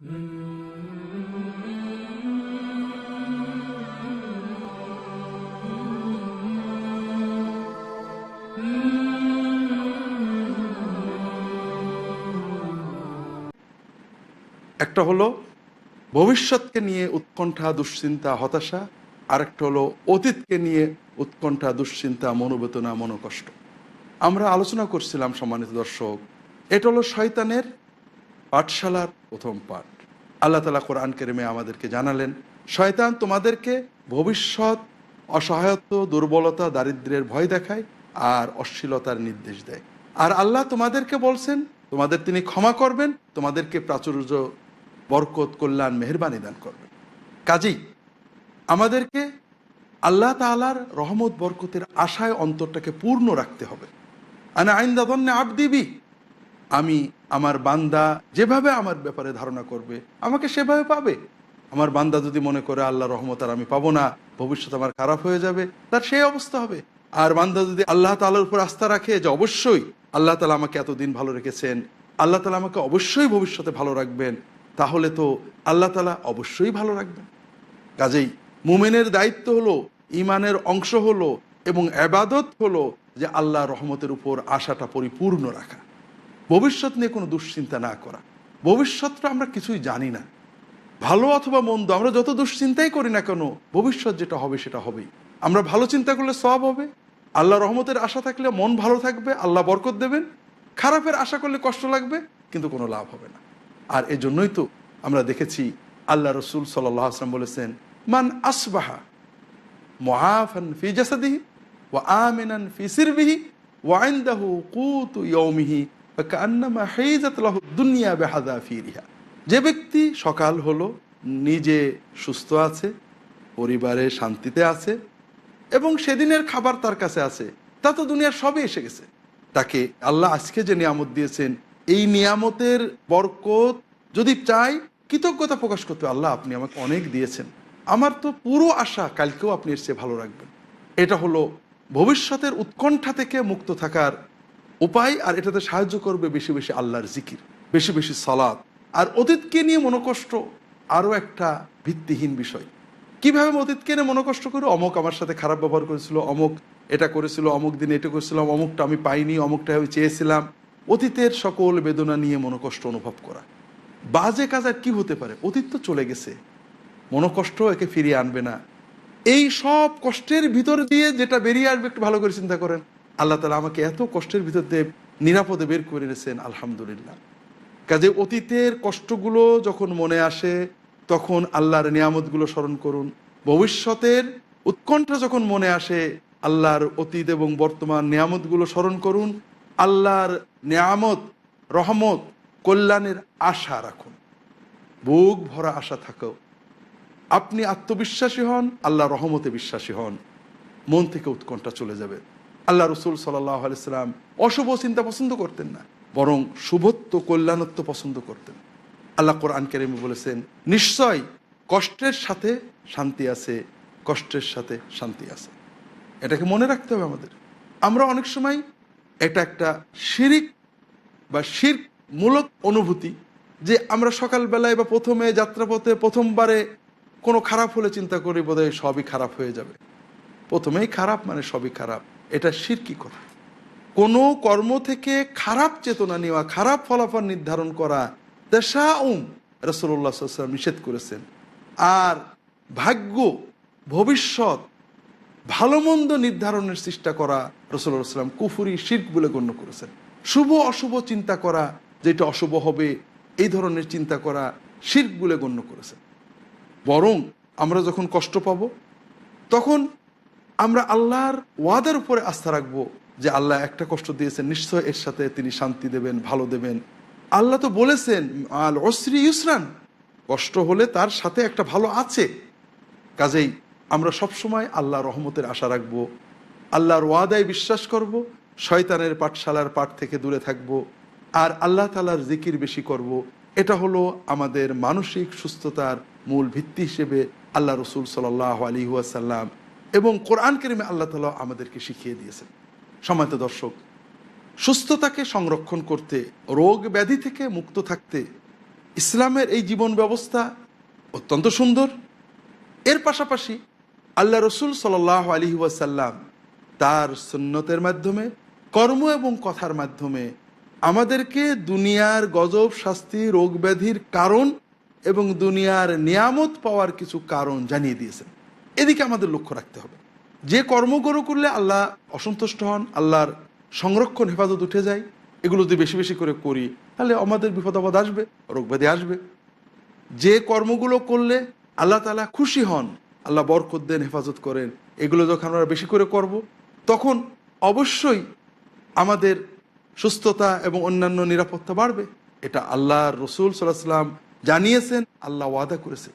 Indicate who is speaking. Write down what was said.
Speaker 1: একটা হলো ভবিষ্যৎকে নিয়ে উৎকণ্ঠা, দুশ্চিন্তা, হতাশা, আরেকটা হলো অতীতকে নিয়ে উৎকণ্ঠা, দুশ্চিন্তা, মনোবেদনা, মনোকষ্ট। আমরা আলোচনা করছিলাম সম্মানিত দর্শক, এটা হলো শয়তানের পাঠশালার প্রথম পাঠ। আল্লাহ তালা কোরআন কেরেমে আমাদেরকে জানালেন, শয়তান তোমাদেরকে ভবিষ্যৎ অসহায়ত্ব, দুর্বলতা দারিদ্র্যের ভয় দেখায় আর অশ্লীলতার নির্দেশ দেয়। আর আল্লাহ তোমাদেরকে বলছেন, তোমাদের তিনি ক্ষমা করবেন, তোমাদেরকে প্রাচুর্য, বরকত, কল্যাণ, মেহরবানি দান করবেন। কাজেই আমাদেরকে আল্লাহ তালার রহমত, বরকতের আশায় অন্তরটাকে পূর্ণ রাখতে হবে। আনা আইন দাদন্নে আপ দিবি আমি, আমার বান্দা যেভাবে আমার ব্যাপারে ধারণা করবে, আমাকে সেভাবে পাবে। আমার বান্দা যদি মনে করে আল্লাহ রহমত আর আমি পাবো না, ভবিষ্যৎ আমার খারাপ হয়ে যাবে, তার সেই অবস্থা হবে। আর বান্দা যদি আল্লাহ তালার উপর আস্থা রাখে যে অবশ্যই আল্লাহ তালা আমাকে এতদিন ভালো রেখেছেন, আল্লাহ তালা আমাকে অবশ্যই ভবিষ্যতে ভালো রাখবেন, তাহলে তো আল্লাহ তালা অবশ্যই ভালো রাখবেন। কাজেই মুমেনের দায়িত্ব হলো ইমানের অংশ হলো এবং আবাদত হলো যে আল্লাহ রহমতের উপর আশাটা পরিপূর্ণ রাখা। ভবিষ্যৎ নিয়ে কোনো দুশ্চিন্তা না করা। ভবিষ্যৎটা আমরা কিছুই জানি না। ভালো অথবা মন্দ, আমরা যত দুশ্চিন্তাই করি না কেন, ভবিষ্যৎ যেটা হবে সেটা হবেই। আমরা ভালো চিন্তা করলে সব হবে। আল্লাহ রহমতের আশা থাকলে মন ভালো থাকবে, আল্লাহ বরকত দেবেন। খারাপের আশা করলে কষ্ট লাগবে, কিন্তু কোনো লাভ হবে না। আর এই জন্যই তো আমরা দেখেছি, আল্লাহ রসুল সাল্লাহ আসলাম বলেছেন, মান আসবাহা মুআফান ফি জাসাদিহি ওয়া আমিনান ফি সিরবিহি ওয়া কুতু ইয়াউমিহি লাহু দুনিয়া বিহাযাফিরিহা যে ব্যক্তি সকাল হলো, নিজে সুস্থ আছে, পরিবারে শান্তিতে আছে, এবং সেদিনের খাবার তার কাছে আছে, তা তো দুনিয়ার সবই এসে গেছে। তাকে আল্লাহ আজকে যে নিয়ামত দিয়েছেন, এই নিয়ামতের বরকত যদি চাই, কৃতজ্ঞতা প্রকাশ করতে আল্লাহ আপনি আমাকে অনেক দিয়েছেন। আমার তো পুরো আশা কালকেও আপনি এর চেয়ে ভালো রাখবেন। এটা হলো ভবিষ্যতের উৎকণ্ঠা থেকে মুক্ত থাকার উপায় আর এটাতে সাহায্য করবে বেশি বেশি আল্লাহর জিকির, বেশি বেশি সালাদ আর অতীতকে নিয়ে মনোকষ্ট আরও একটা ভিত্তিহীন বিষয়। কীভাবে অতীতকে নিয়ে মনোকষ্ট করে? অমুক আমার সাথে খারাপ ব্যবহার করেছিল, অমুক এটা করেছিল, অমুক দিন এটা করেছিলাম অমুকটা আমি পাইনি, অমুকটা আমি চেয়েছিলাম। অতীতের সকল বেদনা নিয়ে মনোকষ্ট অনুভব করা। বাজে কাজ আর কি হতে পারে? অতীত তো চলে গেছে। মনোকষ্ট একে ফিরিয়ে আনবে না। এই সব কষ্টের ভিতর দিয়ে যেটা বেরিয়ে আসবে, একটু ভালো করে চিন্তা করেন। আল্লাহ তালা আমাকে এত কষ্টের ভিতর দিয়ে নিরাপদে বের করে এনেছেন, আলহামদুলিল্লাহ। কাজে অতীতের কষ্টগুলো যখন মনে আসে, তখন আল্লাহর নিয়ামতগুলো স্মরণ করুন। ভবিষ্যতের উৎকণ্ঠা যখন মনে আসে, আল্লাহর অতীত এবং বর্তমান নিয়ামতগুলো স্মরণ করুন। আল্লাহর নিয়ামত, রহমত, কল্যাণের আশা রাখুন। বুক ভরা আশা থাকো। আপনি আত্মবিশ্বাসী হন আল্লাহ রহমতে বিশ্বাসী হন। মন থেকে উৎকণ্ঠা চলে যাবে। আল্লাহ রসুল আলাইসাল্লাম অশুভ চিন্তা পছন্দ করতেন না, বরং শুভত্ব, কল্যাণত্ব পছন্দ করতেন। আল্লাহ কোরআন কেরিমে বলেছেন, নিশ্চয় কষ্টের সাথে শান্তি আছে, কষ্টের সাথে শান্তি আছে। এটাকে মনে রাখতে হবে আমাদের। আমরা অনেক সময় এটা একটা শিরিক বা শির মূলক অনুভূতি যে আমরা সকালবেলায় বা প্রথমে যাত্রাপথে প্রথমবারে কোনো খারাপ হলে চিন্তা করি, বোধহয় সবই খারাপ হয়ে যাবে। প্রথমেই খারাপ মানে সবই খারাপ। এটা শিরকি করা কোনো কর্ম থেকে খারাপ চেতনা নেওয়া, খারাপ ফলাফল নির্ধারণ করা দেশা উম রসল্লাহাম নিষেধ করেছেন। আর ভাগ্য, ভবিষ্যৎ ভালো মন্দ নির্ধারণের চেষ্টা করা রসুল্লাহ সাল্লাম কুফুরি, শির্ক বলে গণ্য করেছেন। শুভ, অশুভ চিন্তা করা, যেটা অশুভ হবে, এই ধরনের চিন্তা করা শির্ক বলে গণ্য করেছেন। বরং আমরা যখন কষ্ট পাব, তখন আমরা আল্লাহর ওয়াদের উপরে আস্থা রাখব যে আল্লাহ একটা কষ্ট দিয়েছেন, নিশ্চয় এর সাথে তিনি শান্তি দেবেন, ভালো দেবেন। আল্লাহ তো বলেছেন, আল অশ্রী ইউসরান কষ্ট হলে তার সাথে একটা ভালো আছে। কাজেই আমরা সবসময় আল্লাহ রহমতের আশা রাখব, আল্লাহর ওয়াদায় বিশ্বাস করব, শয়তানের পাঠশালার পাঠ থেকে দূরে থাকব, আর আল্লাহ তালার জিকির বেশি করব। এটা হলো আমাদের মানসিক সুস্থতার মূল ভিত্তি হিসেবে আল্লাহ রসুল সাল্লাহ আলী ওয়াসাল্লাম এবং কোরআন কেরিমে আল্লাহ তালা আমাদেরকে শিখিয়ে দিয়েছেন। সময়ত দর্শক, সুস্থতাকে সংরক্ষণ করতে, রোগ ব্যাধি থেকে মুক্ত থাকতে ইসলামের এই জীবন ব্যবস্থা অত্যন্ত সুন্দর। এর পাশাপাশি আল্লাহ রসুল সাল আলী ওয়াসাল্লাম তার সুন্নতের মাধ্যমে, কর্ম এবং কথার মাধ্যমে আমাদেরকে দুনিয়ার গজব, শাস্তি, রোগ ব্যাধির কারণ এবং দুনিয়ার নিয়ামত পাওয়ার কিছু কারণ জানিয়ে দিয়েছেন। এদিকে আমাদের লক্ষ্য রাখতে হবে। যে কর্মগুলো করলে আল্লাহ অসন্তুষ্ট হন, আল্লাহর সংরক্ষণ হেফাজত উঠে যায়, এগুলো যদি বেশি বেশি করে করি, তাহলে আমাদের বিপদ আপদ আসবে রোগ ব্যাধি আসবে। যে কর্মগুলো করলে আল্লাহ তালা খুশি হন, আল্লাহ বরকত দেন, হেফাজত করেন, এগুলো যখন আমরা বেশি করে করব, তখন অবশ্যই আমাদের সুস্থতা এবং অন্যান্য নিরাপত্তা বাড়বে। এটা আল্লাহ রসুল সাল্লাহ সাল্লাম জানিয়েছেন, আল্লাহ ওয়াদা করেছে